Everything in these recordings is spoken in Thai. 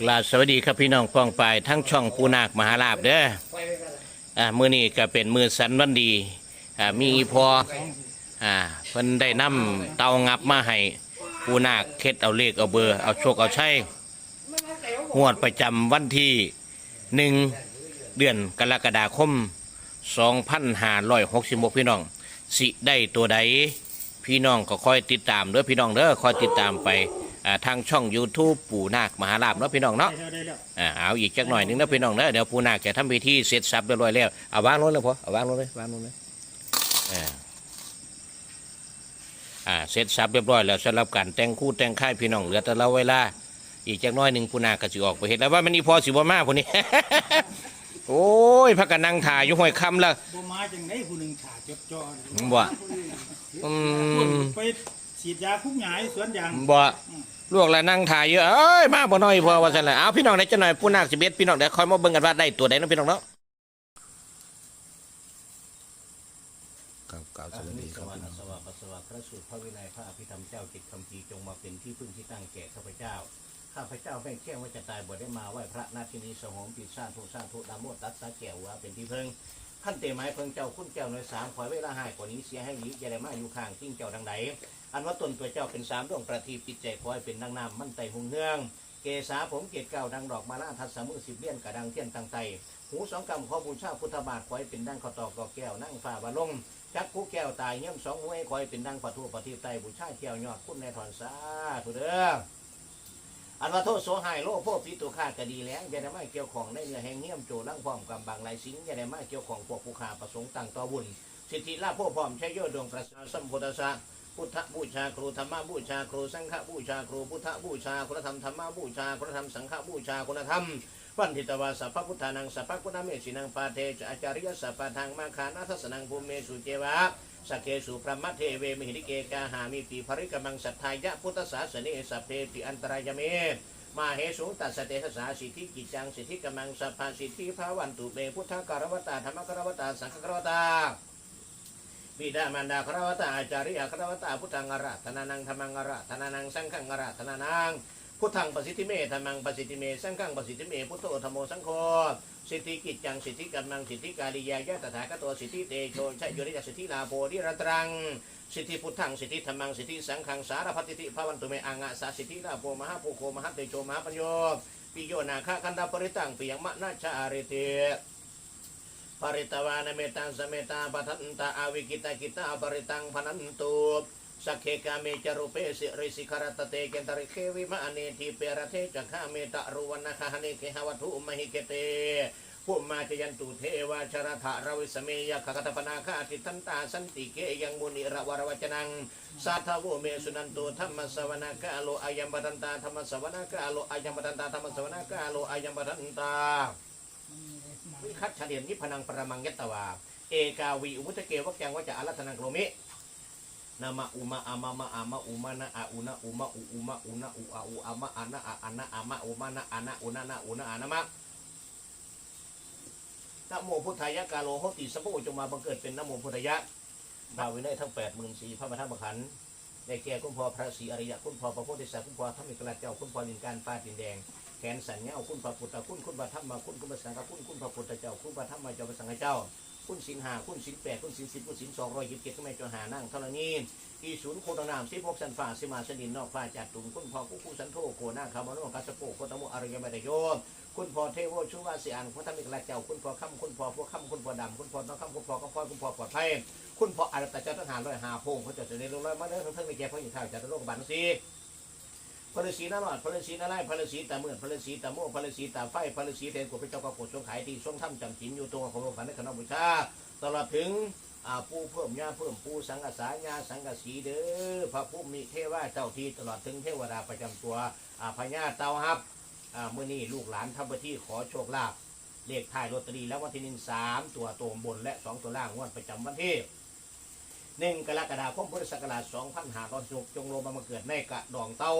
กราบสวัสดีครับพี่น้องป้องปายทั้งช่องปูนาคมหาลาบเด้ออ่ามือนี้ก็เป็นมือสันวันดีอ่ามีอีพออ่าเพิ่นได้นำเตางับมาให้ปูนาคเค็ดเอาเลขเอาเบอร์เอาโชคเอาชัยงวดประจำวันที่หนึ่งเดือนกรกฎาคม 2566พี่น้อง สิได้ตัวใดพี่น้องก็คอยติดตามเด้อพี่น้องเด้อคอยติดตามไป อ่าทางช่อง YouTube ปู่นาคมหาลาบเนาะพี่น้องเนาะได้แล้วได้แล้วอ่าเอาอีกจักหน่อยหนึงนะพี่น้องเด้อเดี๋ยวปู่นาคจะทำพิธีเสร็จสับเรียบร้อยแล้วเอาวางลงเลยพอเอาวางลงเลยวางลงเลยอ่าอ่าเสร็จสับเรียบร้อยแล้วสำหรับการแต่งคู่แต่งค่ายพี่น้องเหลือแต่เราเวลาอีกจักหน้อยหนึ่งปู่นาคก็สิออกไปเห็นแล้วว่ามันอีพอสิบ่มาพวกนี้โอ้ยพักกันนั่งถ่ายอยู่ห้อยคำแล้ว บ่มาจังไดผู้หนึงขาจดจ่อเนี่ยบ่อืม ไปฉีดยาคุกหยายสวนยางบ่ ลวกแล้วนั่งถ่ายเยอะเอ้ยมาบ่น้อยพอว่าซั่นแหละเอาพี่น้องได้จักหน่อยปู่นาคสิเบ็ดพี่น้องเดี๋ยวคอยมาเบิ่งกันว่าได้ตัวใดเนาะพี่น้องเนาะกล่าวสวัสดีครับสวัสดีสวัสดีพระสูตรพระวินัยพระอภิธรรมเจ้าจิตคำพีจงมาเป็นที่พึ่งที่ตั้งแก่ข้าพเจ้า ข้าพเจ้าไม่แค่ว่าจะตายบ่ได้มาไหว้พระนาทีนี้สงมปิดสร้างทุสร้างทุนามโมตัสสะแก้วว่าเป็นที่พึ่งท่านเตไม้เพิ่งเจ้าคุณเจ้าหน่วยสามขอเวลาให้กว่านี้เสียให้หลีอย่าได้มาอยู่ข้างทิ้งเจ้าดังใด อันว่าตนตัวเจ้าเป็นสามดวงประทีปจิตใจคอยเป็นดังน้ำมั่นใจหงเนือง เกษาผมเกศเก่าดังดอกมาลาทัดสามือสิบเลี้ยนกระดังเทียนตังไตหูสองกำข้อบูชาพุทธบาทคอยเป็นดังข้าวตอกดอแก้วนั่งฝ่าบาลงจักผู้แก้วตายเยี่ยมสองห้วยคอยเป็นดังปะทูปะทีปไตบูชาแก้วยอดคุณในถอนสาธุเด้ออันว่าโทษโสหายโลภโพปิตุฆาตก็ดีแล้วอย่าได้มาเกี่ยวของในเนื้อแห่งเหี้ยมโจรลังพร้อมกำบังหลายสิงอย่าได้มาเกี่ยวของพวกผู้ขาประสงค์ต่างต่อบุญสิทธิลาภโพพร้อมใช้โยดวงประสาสัมพุทธะ พุทธบูชาครูธรรมบูชาครูสังฆบูชาครูพุทธบูชาคุณธรรมธรรมบูชาคุณธรรมสังฆบูชาคุณธรรมวันทิตวาสัพพพุทธานังสัพพกุณเมสินังปาเทจอาจาริยสัพพทางมาคานาทัสนังภูเมสุเจวะสเคสุพระมะเทเวมิหิริเกกาหามิปีภริกมังสัทธายะพุทธศาสนิสัพเพติอันตรายเมมาเหสุตัสเตสสาสิทธิกิจังสิทธิกมังสัพพสิทธิภาวันตุเมพุทธการวตาธรรมการวตาสังฆการวตา บิดามารดาคารวตาอาจาริยคารวตาพุทธังอระธนานังธรรมังอระธนานังสังฆังอระธนานังพุทธังประสิทธิเมธรรมังประสิทธิเมสังฆังประสิทธิเมพุทโธธรรมโมสังโฆสิทธิกิจจังสิทธิกำมังสิทธิกาลิยายะตถาคตสิทธิเตโชชัยโยนิยสิทธิลาโพธิรตรังสิทธิพุทธังสิทธิธรรมังสิทธิสังฆังสารพัดสิทธิภาวันตุเมอังะสาสิทธิลาโภมหาภูโคมหาเตโชมหาปัญโยปิโยนาคาคันดาปริตังปิยังมะนาชาอาริเต ปริตวานเมตังสเมตาปัทันตาอาวิกิตากิตาปริตังพนันตุสักเคกาเมจารุเปสิริสิคารตเตเกนตริเควิมาเนทีเปรเทจักขาเมตะรุวันนาคาหเนเคหวัตุมหิเกเตผู้มาจยันตุเทวาชรถะราวิสเมยขคตปนาคาติทันตาสันติเกยังมุนิระวรวจนังสาทาวเมสุนันตุธรรมสวนากาโลอายัมปันตาธรรมสวนากาโลอายัมปันตาธรรมสวนากาโลอายัมปันตา วิคัตเฉลียนิพนังปรมังยตวา เอกาวีอุมุตเกวะแกงวะจะอารัตนังโรมินามาอุมาอามามาอามาอุมานะอาอุนะอุมาอุอุมาอุนะอุอาอุอามาอานะอาอานะอามาอุมานะอานะอุนะนะอุนะอานะมะนะโมพุทธายะกาโลโหติสัพพะจงมาบังเกิดเป็นนะโมพุทธายะดาวินัยทั้งแปดหมื่นสี่พระประธานขันธ์ได้แก่คุณพ่อพระศรีอริยะคุณพ่อพระโพธิสัตว์คุณพ่อธรรมิกราชเจ้าคุณพ่อลินการป้าดินแดง ขนสัญญาคุณพระพุทธคุณคุณพระธรรมคุณคุณพระสังฆคุณคุณพระพุทธเจ้าคุณพระธรรมเจ้าพระสังฆเจ้า คุณสินหาคุณสินแปดคุณสินสิบคุณสินสองร้อยยี่สิบเจ็ดก็ไม่จหานั่งเท่านี้อีศูนย์โคตรนามสิบหกสันฟ้าสิมาสนินนอกฟ้าจัดตุงคุณพ่อผู้ผู้สันโธโกนาคามโนกัสโปโคตมุอริยมตโยคุณพ่อเทโวชุวาสิอันพระธรรมิกราเจ้าคุณพ่อคำคุณพ่อพวกคำคุณพ่อดำคุณพ่อน้องคำคุณพ่อก็พ่อคุณพ่อปลอดภัยคุณพ่ออารัตเจ้าทหารร้อยหาพงเขาจะจะได้ลงร้อยมาเด้อทั้งทั้งในแก่พระหญิงข้าวจัดโลกบาลสี พระฤาษีนรอดพระฤาษีนาไล่พระฤาษีตาเมื่อพระฤาษีตาโมพระฤาษีตาไฟพระฤาษีเทนกุพระเจ้ากดทรงขายที่ทรงถ้ำจำศีลอยู่ตรงของพระพันในคณะบูชาตลอดถึงอ่าปูเพิ่มญาเพิ่มปูสังกษาญาสังกสีเด้อพระผู้มีเทวาเจ้าที่ตลอดถึงเทวดาประจำตัวอ่าพญาเตาฮับเมื่อนี้ลูกหลานทำพิธีขอโชคลาภเลขท้ายลอตเตอรี่แล้ววันที่หนึ่งสามตัวโตวบนและสองตัวล่างงวดประจำวันที่หนึ่งกรกฎาคมพุทธศักราชสองพันห้าร้อยสิบจงลมามาเกิดในกระดองเตา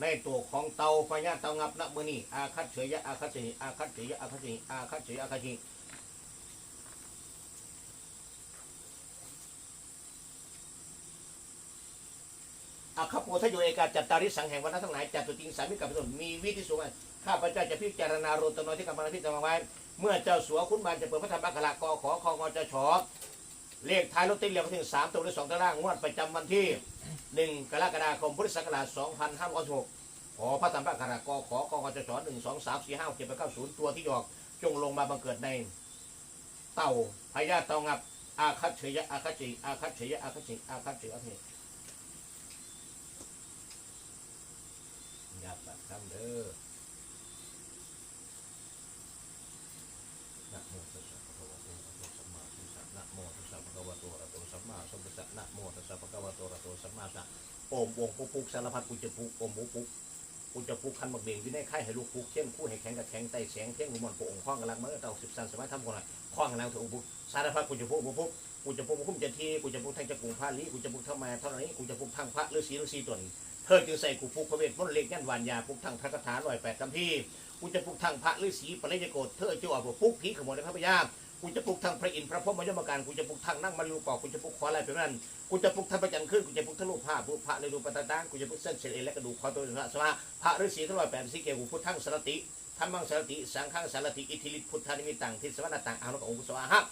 ในตัวของเตาพญาเตางับณเมื่อนี้อาคัตเฉยยะอาคัตเฉยอาคัตเฉยยะอาคัตเฉยอาคัตเฉยอาคัตเฉยอาคาโปทโยเอกาจัตตาริสังแห่งวันนั้นทั้งหลายจัตุติงสามิกับพระสมีวิธีสูงอันข้าพเจ้าจะพิจารณาโรตนที่กำลังพิจารณาไว้เมื่อเจ้าสัวคุณบานจะเปิดพระธรรมอัคระกอขอคองอจะชอ เลขท้ายลอตเตอรี่เลขถึงสามตัวหรือสองตัวล่างงวดประจำวันที่หนึ่งกรกฎาคมพุทธศักราชสองพันห้าร้อยหกขอพระธรรมอัคระกอขอคองจชหนึ่งสองสามสี่ห้าหกเจ็ดแปดเก้าศูนย์ตัวที่หยอกจงลงมาบังเกิดใน เต่าพญาเต่างับ อาคัตเฉยะอาคัตเฉยอาคัตเฉยะอาคัตเฉยอาคัตเฉยอาคัตเฉยยับแบบคำเด้อ มาสัมพุทธัสสะโอมองค์ปุกปุกสารพัดกุจะปุกโอมปุกปุกกุจะปุกคันบักเบงที่ได้ไข่ให้ลูกปุกเข้มคู่ให้แข็งกับแข็งไตแสงเท่งหุมันโปองค์ข้องกำลังเมื่อเต่าสิบสันสมัยทำคนละข้องกำลังถือองปุกสารพัดกุจะปุกปุกปุกกุจะปุกคุ้มจะทีกุจะปุกทั้งจะกุงพาลีกุจะปุกทั้งแม่เท่านี้กุจะปุกทั้งพระฤาษีฤาษีตนเธอจึงใส่กูปุกพระเวทมนต์เล็กยันวานยาปุกทั้งพระคาถาลอยแปดคำพี่กูจะปุกทั้งพระฤาษีปริยโกฏเธอจ้าอาบุปุกผีขโมยในพระพยา กูจะปลุกทางพระอินทร์พระพรหมยมการกูจะปลุกทางนั่งมาริวกอกกูจะปลุกขออะไรเป็นนั้นกูจะปลุกทางประจันขึ้นกูจะปลุกทั้งรูปภาพรูปพระในรูปปตตานกูจะปลุกเส้นเศษเอ็นและกระดูกคอตัวสมาพระฤาษีทั้งร้อยแปดสิเกกูพุทธังสารติธรรมังสารติสังฆังสารติอิทธิฤทธิพุทธานิมิตังทิสวรรณตังอานุกองคุสวะฮะ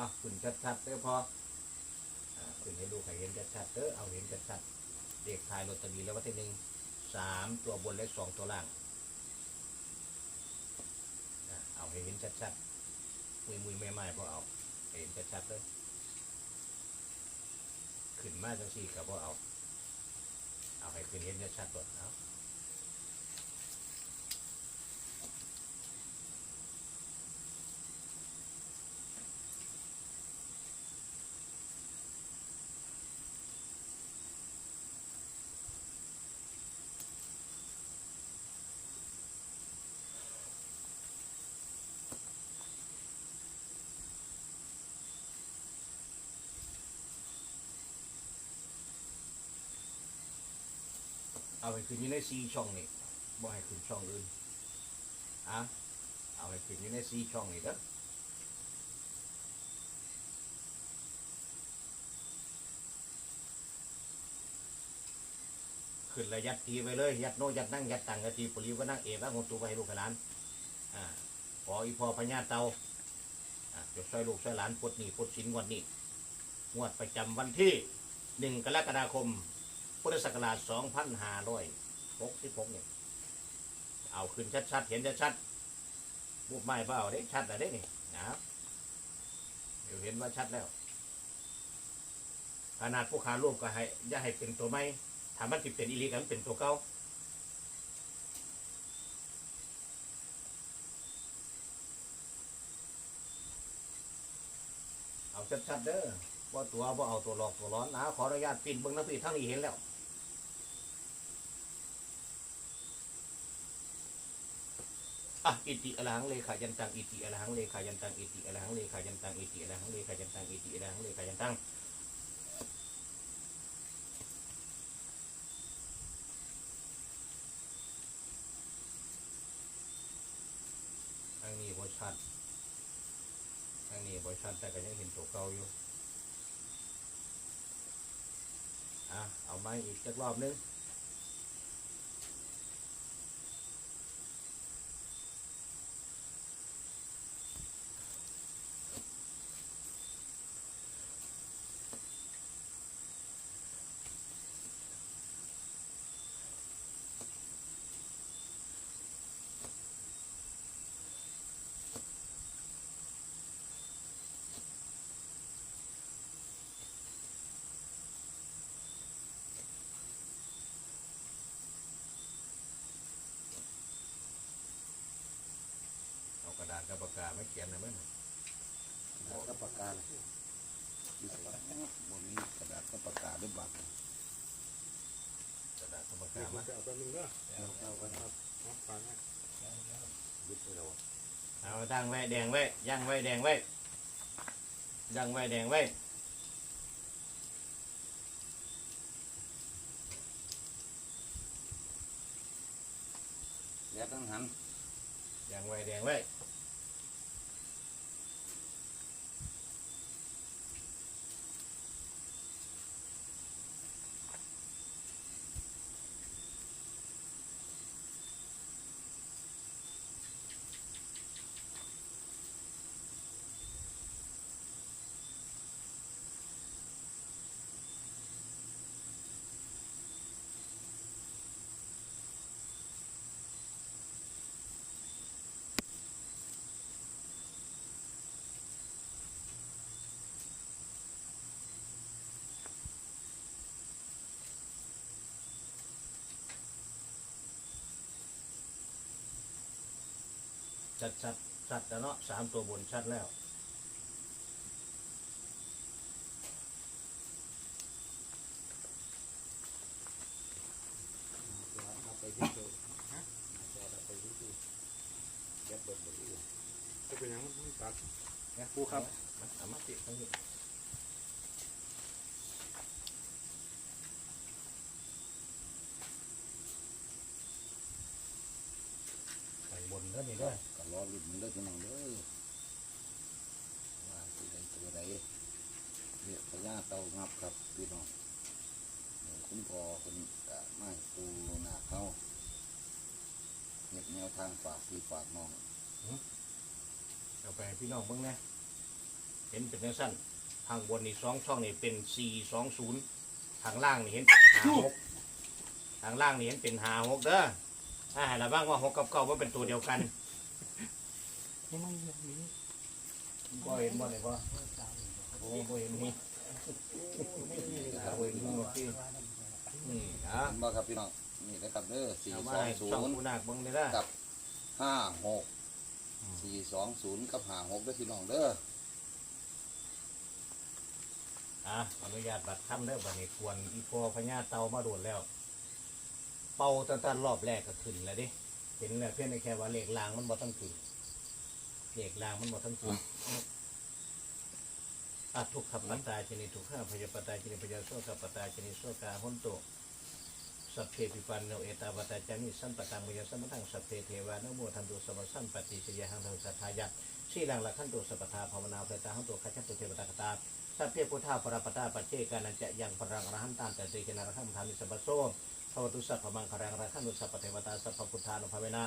อะขึ้นชัดๆเด้อพออ่าขึ้นให้ลูให้เห็นชัดๆเด้อเอาเห็นชัดๆเด็กทายลอตเตอรี่แล้ววันที่หนึ่งสามตัวบนและสองตัวล่างอะเอาให้เห็นชัดๆมุยมุยๆไม่ไม่พอเอาให้เห็นชัดๆเลยขึ้นมาจังสี่กับพอเอา เอาให้ขึ้นเห็นชัดๆก่อนเอา เอาให้ขึ้นอยู่ในซีช่องนี่บ่ให้ขึ้นช่องอื่นอะเอาให้ขึ้นอยู่ในซีช่องนี่เด้อขึ้นระยัดตีไปเลยยัดโนยัดนั่งยัดตังกะตีปรีวนั่งเอวงตูไปให้ลูกหลานอ่าขออีพอพญาเตาอ่าจะช่วยลูกช่วยหลานปลดหนี้ปลดสินงวดนี้งวดประจำวันที่หนึ่งกรกฎาคม พุทธศักราช2566เนี่ยเอาขึ้นชัดๆ เห็นชัดๆบุบไม้เปล่าเด้ชัดแล้วเด้นี่นะครับเดี๋ยวเห็นว่าชัดแล้ว ขนาดผู้ขารูปก็ให้อย่าให้เป็นตัวไม่ถามมันสิเป็นอีหลีกันเป็นตัวเก่าเอาชัดๆเด้อว่าตัวว่าเอาตัวหลอกตัวร้อนนะขออนุญาตปิดเบิ้งน้ำปีทั้งนี้เห็นแล้ว อะอิติอรหังเลขายันตังอิติอรหังเลขายันตังอิติอรหังเลขายันตังอิติอรหังเลขายันตังอิติอรหังเลขายันตังทางนี้บ่ชัดทางนี้บ่ชัดแต่ก็ยังเห็นตัวเก่าอยู่อะเอาไม้อีกสักรอบนึงเอา กับปากกาไม่เขียนนะมั้งกระดาษกับปากกาเลยอยู่ใส่บนนี้กระดาษกับปากกาด้วยบัตรกระดาษกับปากกายวมาเอาตัวนึงเด้อเอาไว้ครับเอาฝากนะยึดไปแล้วเอาตั้งไว้แดงไว้ย่างไว้แดงไว้ย่างไว้แดงไว้แล้วต้องหันย่างไว้แดงไว้ ชัดชัดชัดแล้วเนาะสามตัวบนชัดแล้ว เอาไปยึดเลยฮะเอาไปยึดเลยแกเบิดเบิดเลยจะเป็นยังมันตัดครูครับมาเอามาติดทั้งนี้ไปบนแล้วนี่ด้วย รอรุ่นมันเด้อพี่น้องเด้อว่าสิได้ตัวใดเรียกพญาเต่างับครับพี่น้องเดี๋ยวคุณพ่อคุณกะไม่ปูหน้าเขาเน็บแนวทางฝากพี่ฝากน้องเอาไปให้พี่น้องเบิ่งนะเห็นเป็นจังสั้นทางบนนี่สองช่องนี่เป็นสี่สองศูนย์ทางล่างนี่เห็นหาหกทางล่างนี่เห็นเป็นหาหกเด้อถ้าห้ระบ้างว่าหกกับเก้าว่าเป็นตัวเดียวกัน บ่เห็นบ่เลยบ่โอ้บ่เห็นนี่บ่เห็นนี่เมื่อกี้อืมอะบ่ครับพี่น้อง นี่นะครับเด้อสี่เอาสมาองให้ศูช่องนย์ผู้นาคเบิ่งเลยนะกับห้าหกสี่สองศูนย์กับห้าหกเด้อพี่น้องเด้อ อะอนุญาตบัตรคำเด้อบัดนี้ควรอีพอพญาเตามาโดนแล้ว เป่าตั้งแต่รอบแรกก็ขึ้นแล้วดิ เห็นแล้วเพียงแต่แค่ว่าเหลขลางมันบ่ต้องขึ้นเลขลางมันบ่ต้องขึ้นอะทุกขปัตตาชนิทุกข้าพยาปตาชนิพยาโสขปตตาชนิโสกาหุนโตสัพเพปิปันโนเอตาปตาจามิสัมปตังมุยสัมปตังสัพเพเทวานโมทันตุสมสัมปติสิยาหังทังสัทธายะสีลังละขันตุสัพทาภาวนาเปตาหังตุขัจจตุเทวตากตาสัพเพพุทธาปรปตาปัจเจกานันจะยังปรังอรหันตานแต่เตกินาระขันธามิสัพพโส ภวตุสัพพมังคารังระขันุสัพพเทวตาสัพพพุทธานุภาเวนะ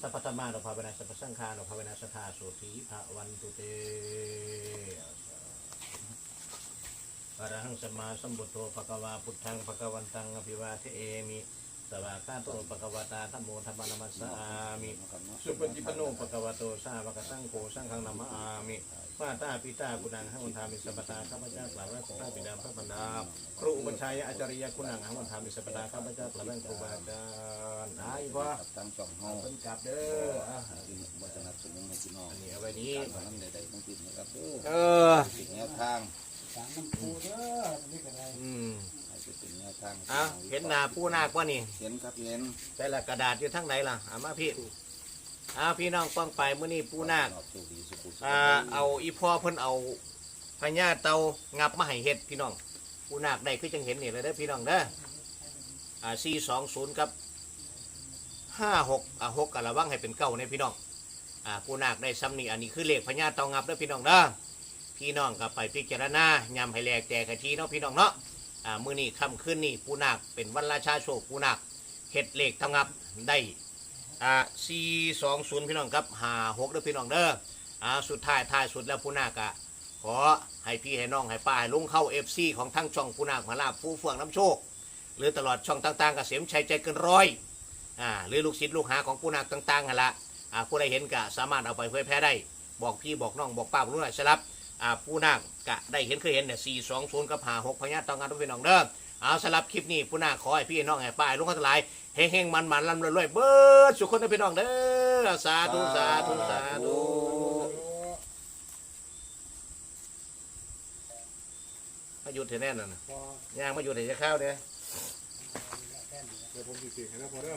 สัพพธรรมานุภาเวนะสัพพสังฆานุภาเวนะสัทธาสุขีภะวันตุเตอรหังสัมมาสัมพุทโธภควาพุทธังภควันตังอภิวาเทเอมิสวากาโตภควตาธัมโมธัมมนัมสสามินะครับเนาะสุปฏิปโนภควโตสาวกสังโฆสังฆังนามามิ ถ่ายมาตาปิตากุณังหังวันทามิสัปตาข้าพเจ้ากล่าวว่าพระบิดาพระบรรดาครูบัญชัยอาจารย์คุณังหังวันทามิสัปตาข้าพเจ้ากล่าวว่าครูบาอาจารย์นายพ่อกับทางช่องเป็นกลับเด้ออะที่บ่สนับสนุนให้พี่น้องนนี้เอาไว้นี้ตอนนั้นใดๆทั้งสิ้นะครับเด้อเออเป็นแนวทางสามน้ำปูเด้อนี่ก็ได้อืมให้เป็นแนวทางเห็นหน้าผู้นาคว่านี่เห็นครับเห็นแต่ละกระดาษอยู่ทั้งไหนล่ะอามาพี่ อาพี่น้องป้องไปเมื้อนี้ผู้นาคอ่าเอาอีพ่อเพิ่นเอาพญาเตางับมาให้เฮ็ดพี่น้องผู้นาคได้คือจังเห็นนี่เลยเด้อพี่น้องเด้ออ่า420กับ56อ่า6กะระวังให้เป็นเก้าในพี่น้องอ่าผู้นาคได้ซ้ำนี่อันนี้คือเลขพญาเตางับเด้อพี่น้องเด้อพี่น้องก็ไปพิจารณายำให้แลกแจกให้ทีเนาะพี่น้องเนาะอ่ามื้อนี้ค่ำคืนนี้ผู้นาคเป็นวันราชาโชคผู้นาคเฮ็ดเลขเตางับได้ อ่า420พี่น้องครับ56เด้อพี่น้องเด้ออ่าสุดท้ายท้ายสุดแล้วผู้นาคอะขอให้พี่ให้น้องให้ป้าให้ลุงเข้าเอฟซีของทั้งช่องผู้นาคมาลาบผู้เฟื่องน้ำโชค หรือตลอดช่องต่างๆกเกษมชัยใจเกินร้อยอ่าหรือลูกศิษย์ลูกหาของผู้นาต่างๆกันละอ่าผู้ใดเห็นก็สามารถเอาไปเผยแพร่ได้ บอกพี่บอกน้องบอกป้าผู้นู้นสลับอ่าผู้นากะได้เห็นเคยเห็นเนี่ยสี่สองศูนย์กับหาหกพญาตองงานทุกพี่น้องเด้อ เอาสำหรับคลิปนี้ผู้น่าขอให้พี่น้องไอ้ป้ายลุงทั้งหลายเฮงๆมันๆลำรวยๆเบิดสุขคนทุกพี่น้องเด้อสาธุสาธุสาธุมาหยุดเถอะแน่นอนนะพอย่างมาหยุดเถอะจะเข้าเด้อเดี๋ยวผมสิเสียให้นะพอเด้อ